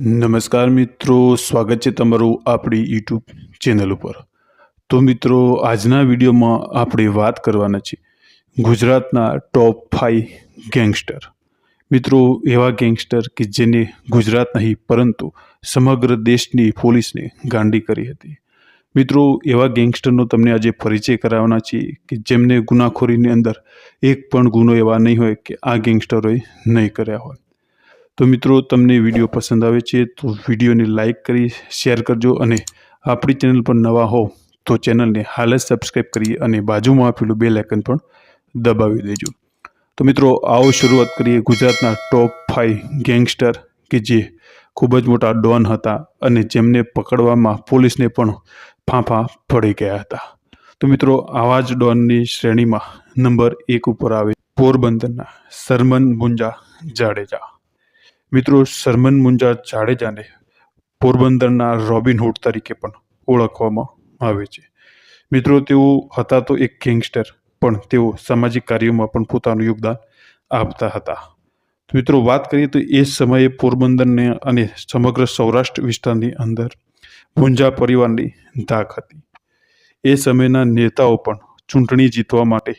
નમસ્કાર મિત્રો, સ્વાગત છે તમારું આપણી યુટ્યુબ ચેનલ ઉપર. તો મિત્રો, આજના વિડીયોમાં આપણે વાત કરવાના છે ગુજરાતના ટોપ ફાઈવ ગેંગસ્ટર મિત્રો, એવા ગેંગસ્ટર કે જેને ગુજરાત નહીં, પરંતુ સમગ્ર દેશની પોલીસને ગાંડી કરી હતી. મિત્રો, એવા ગેંગસ્ટરનો તમને આજે પરિચય કરાવવાના છીએ કે જેમને ગુનાખોરીની અંદર એક પણ ગુનો એવા નહીં હોય કે આ ગેંગસ્ટરોએ નહીં કર્યા હોય. તો મિત્રો, તમને વીડિયો પસંદ આવે છે તો વિડીયોને લાઈક કરી, શેર કરજો અને આપણી ચેનલ પર નવા હો તો ચેનલને હાલ જ સબસ્ક્રાઈબ કરી અને બાજુમાં આપેલું બે લાઇકન પણ દબાવી દેજો. તો મિત્રો, આવો શરૂઆત કરીએ ગુજરાતના ટોપ ફાઈવ ગેંગસ્ટર કે જે ખૂબ જ મોટા ડોન હતા અને જેમને પકડવામાં પોલીસને પણ ફાંફા પડી ગયા હતા. તો મિત્રો, આવા જ ડોનની શ્રેણીમાં નંબર એક ઉપર આવે પોરબંદરના સરમન મુંજા જાડેજા. મિત્રો સરમન મુંજા જાડેજાને પોરબંદરના રોબિનહુડ તરીકે પણ ઓળખવામાં આવે છે. મિત્રો, તેઓ હતા તો એક ગેંગસ્ટર, પણ તેઓ સામાજિક કાર્યોમાં પણ પોતાનું યોગદાન આપતા હતા. મિત્રો, વાત કરીએ તો એ સમયે પોરબંદરને અને સમગ્ર સૌરાષ્ટ્ર વિસ્તારની અંદર મુંજા પરિવારની ધાક હતી. એ સમયના નેતાઓ પણ ચૂંટણી જીતવા માટે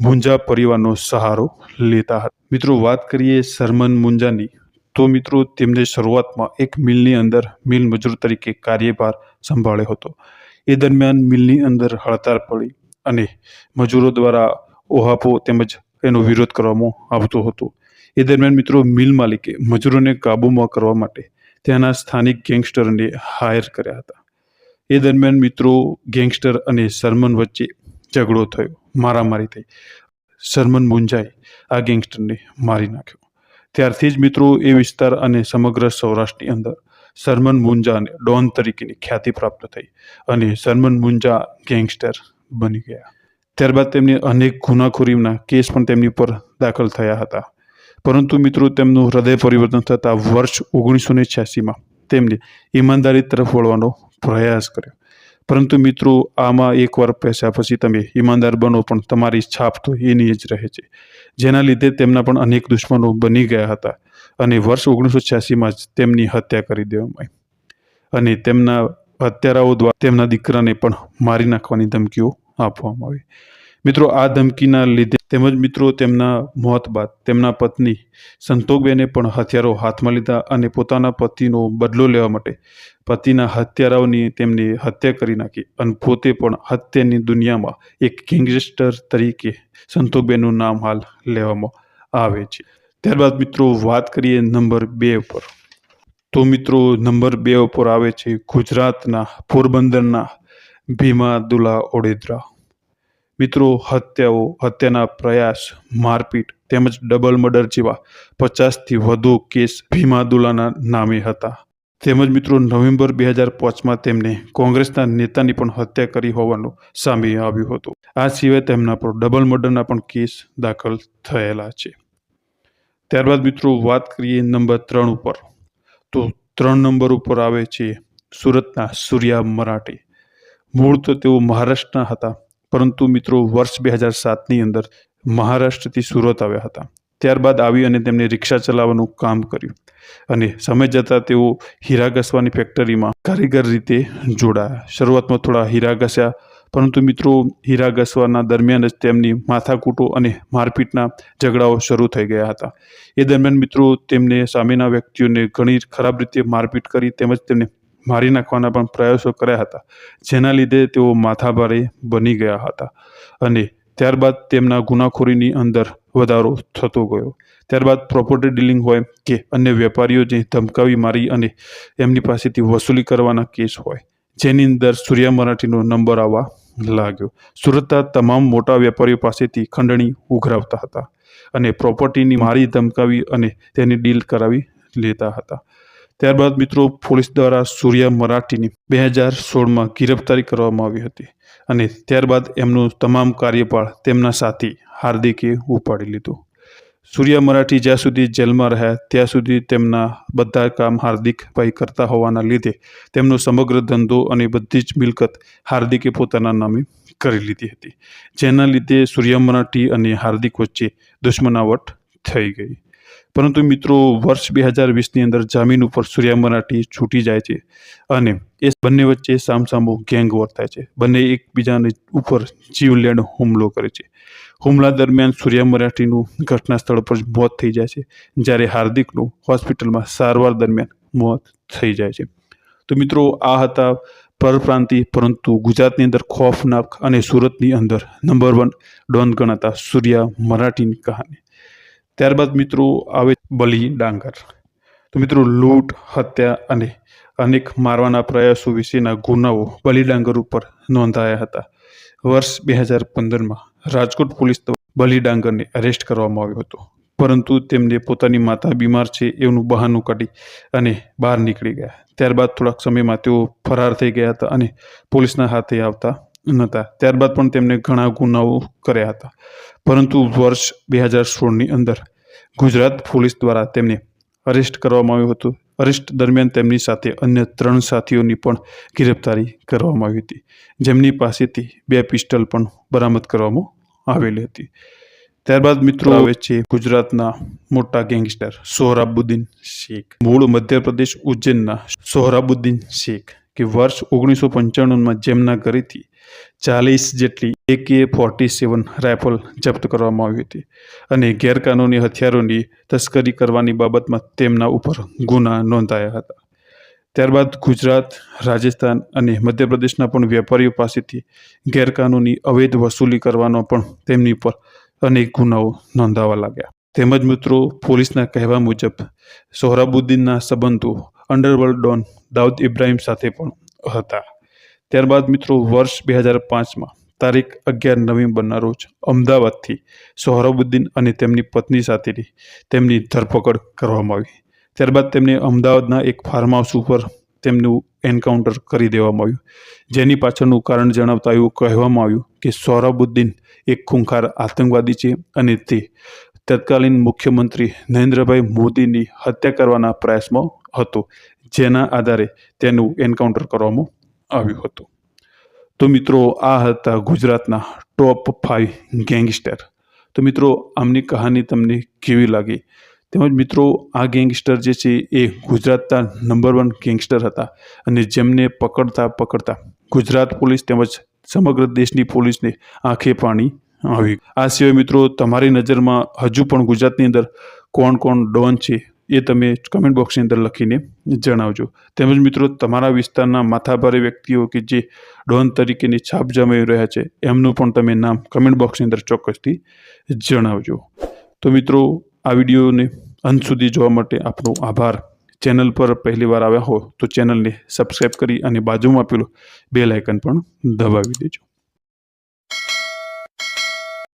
મુંજા પરિવારનો સહારો લેતા હતા. મિત્રો, વાત કરીએ સરમન મુંજાની તો મિત્રો તેમને શરૂઆતમાં એક મિલની અંદર મિલ મજૂર તરીકે કાર્યભાર સંભાળ્યો હતો. એ દરમિયાન મિલની અંદર હડતાળ પડી અને મજૂરો દ્વારા ઓહાપો તેમજ એનો વિરોધ કરવામાં આવતો હતો. એ દરમિયાન મિત્રો, મિલ માલિકે મજૂરોને કાબૂમાં કરવા માટે ત્યાંના સ્થાનિક ગેંગસ્ટરને હાયર કર્યા હતા. એ દરમિયાન મિત્રો, ગેંગસ્ટર અને સરમન વચ્ચે ઝઘડો થયો. મારામારી થઈ. સરમન મુંજાએ આ ગેંગસ્ટરને મારી નાખ્યો. ત્યારથી જ મિત્રો એ વિસ્તાર અને સમગ્ર સૌરાષ્ટ્રની અંદર સરમન મુંજાને ડોન તરીકેની ખ્યાતિ પ્રાપ્ત થઈ અને સરમન મુંજા ગેંગસ્ટર બની ગયા. ત્યારબાદ તેમને અનેક ગુનાખોરીના કેસ પણ તેમની પર દાખલ થયા હતા. પરંતુ મિત્રો તેમનું હૃદય પરિવર્તન થતાં વર્ષ ઓગણીસો ને છ્યાસીમાં તેમને ઈમાનદારી તરફ વળવાનો પ્રયાસ કર્યો. પરંતુ મિત્રો, આમાં એકવાર પૈસા પછી તમે ઈમાનદાર બનો, પણ તમારી છાપ તો એની જ રહે છે. જેના લીધે તેમના પણ અનેક દુશ્મનો બની ગયા હતા અને વર્ષ ઓગણીસો છ્યાસીમાં જ તેમની હત્યા કરી દેવામાં આવી. અને તેમના હત્યારાઓ દ્વારા તેમના દીકરાને પણ મારી નાખવાની ધમકીઓ આપવામાં આવી. મિત્રો, આ ધમકીના લીધે તેમજ મિત્રો, તેમના મોત બાદ તેમના પત્ની સંતોકબેને પણ હથિયારો હાથમાં લીધા અને પોતાના પતિનો બદલો લેવા માટે પતિના હત્યારાઓની તેમની હત્યા કરી નાખી અને પોતે પણ હત્યાની દુનિયામાં એક ગેંગસ્ટર તરીકે સંતોકબેનનું નામ હાલ લેવામાં આવે છે. ત્યારબાદ મિત્રો, વાત કરીએ નંબર બે ઉપર તો મિત્રો, નંબર બે ઉપર આવે છે ગુજરાતના પોરબંદરના ભીમા દુલા ઓડેદરા. મિત્રો, હત્યાઓ, હત્યાના પ્રયાસ, મારપીટ તેમજ ડબલ મર્ડર જેવા પચાસથી વધુ કેસ ભીમા દુલાના નામે હતા. તેમજ મિત્રો, નવેમ્બર બે હજાર પાંચમાં તેમને કોંગ્રેસના નેતાની પણ હત્યા કરી હોવાનું સામે આવ્યું હતું. આ સિવાય તેમના પર ડબલ મર્ડરના પણ કેસ દાખલ થયેલા છે. ત્યારબાદ મિત્રો, વાત કરીએ નંબર ત્રણ ઉપર. તો ત્રણ નંબર ઉપર આવે છે સુરતના સૂર્યા મરાઠી. મૂળ તો તેઓ મહારાષ્ટ્રના હતા. પરંતુ મિત્રો વર્ષ બે હજાર સાતની અંદર મહારાષ્ટ્રથી સુરત આવ્યા હતા. ત્યારબાદ આવી અને તેમણે રિક્ષા ચલાવવાનું કામ કર્યું અને સમય જતાં તેઓ હીરા ઘસવાની ફેક્ટરીમાં કારીગર રીતે જોડાયા. શરૂઆતમાં થોડા હીરા ઘસ્યા, પરંતુ મિત્રો હીરા ઘસવાના દરમિયાન જ તેમની માથાકૂટો અને મારપીટના ઝઘડાઓ શરૂ થઈ ગયા હતા. એ દરમિયાન મિત્રો તેમને સામેના વ્યક્તિઓને ઘણી ખરાબ રીતે મારપીટ કરી તેમજ તેમને મારી નાખવાના પણ પ્રયાસો કર્યા હતા, જેના લીધે તેઓ માથાભારે બની ગયા હતા અને ત્યારબાદ તેમના ગુનાખોરીની અંદર વધારો થતો ગયો. ત્યારબાદ પ્રોપર્ટી ડીલિંગ હોય કે અન્ય વેપારીઓ જે ધમકાવી મારી અને એમની પાસેથી વસૂલી કરવાના કેસ હોય, જેની અંદર સૂર્યા મરાઠીનો નંબર આવવા લાગ્યો. સુરતના તમામ મોટા વેપારીઓ પાસેથી ખંડણી ઉઘરાવતા હતા અને પ્રોપર્ટીની મારી ધમકાવી અને તેની ડીલ કરાવી લેતા હતા. ત્યારબાદ મિત્રો પોલીસ દ્વારા સૂર્યા મરાઠીની બે હજાર સોળમાં ગિરફતારી કરવામાં આવી હતી અને ત્યારબાદ એમનું તમામ કાર્યપાળ તેમના સાથી હાર્દિકે ઉપાડી લીધું. સૂર્યા મરાઠી જ્યાં સુધી જેલમાં રહ્યા ત્યાં સુધી તેમના બધા કામ હાર્દિકભાઈ કરતા હોવાના લીધે તેમનો સમગ્ર ધંધો અને બધી જ મિલકત હાર્દિકે પોતાના નામે કરી લીધી હતી. જેના લીધે સૂર્યા મરાઠી અને હાર્દિક વચ્ચે દુશ્મનાવટ થઈ ગઈ. પરંતુ મિત્રો, વર્ષ બે હજાર વીસની અંદર જામીન ઉપર સૂર્યા મરાઠી છૂટી જાય છે અને એ બંને વચ્ચે સામસામો ગેંગ વોર થાય છે. બંને એકબીજાને ઉપર જીવલેણ હુમલો કરે છે. હુમલા દરમિયાન સૂર્યા મરાઠીનું ઘટના સ્થળ પર મોત થઈ જાય છે, જ્યારે હાર્દિકનું હોસ્પિટલમાં સારવાર દરમિયાન મોત થઈ જાય છે. તો મિત્રો, આ હતા પરપ્રાંતિ, પરંતુ ગુજરાતની અંદર ખોફનાક અને સુરતની અંદર નંબર વન ડોન ગણાતા સૂર્યા મરાઠીની કહાની. ત્યારબાદ મિત્રો આવે બલી ડાંગર. તો મિત્રો લૂંટ, હત્યા અને અનેક મારવાના પ્રયાસો વિશેના ગુનાઓ બલિ ડાંગર ઉપર નોંધાયા હતા. વર્ષ બે હજાર પંદરમાં રાજકોટ પોલીસ દ્વારા બલી ડાંગરને અરેસ્ટ કરવામાં આવ્યો હતો. પરંતુ તેમને પોતાની માતા બીમાર છે એવું બહાનું કાઢી અને બહાર નીકળી ગયા. ત્યારબાદ થોડાક સમયમાં તેઓ ફરાર થઈ ગયા હતા અને પોલીસના હાથે આવતા નહોતા ત્યારબાદ પણ તેમને ઘણા ગુનાઓ કર્યા હતા. પરંતુ વર્ષ બે હજાર સોળની અંદર ગુજરાત પોલીસ દ્વારા તેમને અરેસ્ટ કરવામાં આવ્યું હતું. અરેસ્ટ દરમિયાન તેમની સાથે અન્ય ત્રણ સાથીઓની પણ ગિરફ્તારી કરવામાં આવી હતી. જેમની પાસેથી બે પિસ્ટલ પણ બરામદ કરવામાં આવેલી હતી. ત્યારબાદ મિત્રો આવે છે ગુજરાતના મોટા ગેંગસ્ટર સોહરાબુદ્દીન શેખ. મૂળ મધ્યપ્રદેશ ઉજ્જૈનના સોહરાબુદ્દીન શેખ. કે વર્ષ ઓગણીસો પંચાણુંમાં જેમના ઘરેથી ચાલીસ જેટલી એકે ફોર્ટી સેવન રાઇફલ જપ્ત કરવામાં આવી હતી અને ગેરકાનૂની હથિયારોની તસ્કરી કરવાની બાબતમાં તેમના ઉપર ગુના નોંધાયા હતા. ત્યારબાદ ગુજરાત, રાજસ્થાન અને મધ્યપ્રદેશના પણ વેપારીઓ પાસેથી ગેરકાનૂની અવૈધ વસૂલી કરવાનો પણ તેમની પર અનેક ગુનાઓ નોંધાવા લાગ્યા. તેમજ મિત્રો, પોલીસના કહેવા મુજબ, સોહરાબુદ્દીનના સંબંધો અંડરવર્લ્ડ ડોન દાઉદ ઇબ્રાહિમ સાથે પણ હતા. ત્યારબાદ મિત્રો વર્ષ બે હજાર પાંચમાં તારીખ અગિયાર નવેમ્બરના રોજ અમદાવાદથી સોહરાબુદ્દીન અને તેમની પત્ની સાથેની તેમની ધરપકડ કરવામાં આવી. ત્યારબાદ તેમને અમદાવાદના એક ફાર્મ હાઉસ ઉપર તેમનું એન્કાઉન્ટર કરી દેવામાં આવ્યું. જેની પાછળનું કારણ જણાવતા એવું કહેવામાં આવ્યું કે સોહરાબુદ્દીન એક ખૂંખાર આતંકવાદી છે અને તે તત્કાલીન મુખ્યમંત્રી નરેન્દ્રભાઈ મોદીની હત્યા કરવાના પ્રયાસમાં હતો, જેના આધારે તેનું એન્કાઉન્ટર કરવામાં આવ્યું હતું. તો મિત્રો, આ હતા ગુજરાતના ટોપ ફાઇવ ગેંગસ્ટર. તો મિત્રો, આમની કહાની તમને કેવી લાગી? તેમજ મિત્રો, આ ગેંગસ્ટર જે છે, એ ગુજરાતના નંબર વન ગેંગસ્ટર હતા અને જેમને પકડતા પકડતા ગુજરાત પોલીસ તેમજ સમગ્ર દેશની પોલીસને આંખે પાણી આવી. આ સિવાય મિત્રો, તમારી નજરમાં હજુ પણ ગુજરાતની અંદર કોણ કોણ ડોન છે એ તમે કમેન્ટ બોક્સની અંદર લખીને જણાવજો. તેમજ મિત્રો, તમારા વિસ્તારના માથાભારે વ્યક્તિઓ કે જે ડોન તરીકેની છાપ જમાવી રહ્યા છે, એમનું પણ તમે નામ કમેન્ટ બોક્સની અંદર ચોક્કસથી જણાવજો. તો મિત્રો, આ વિડીયોને અંત સુધી જોવા માટે આપનો આભાર. ચેનલ પર પહેલીવાર આવ્યા હો તો ચેનલને સબસ્ક્રાઈબ કરી અને બાજુમાં આપેલું બે લાઇકન પણ દબાવી દેજો.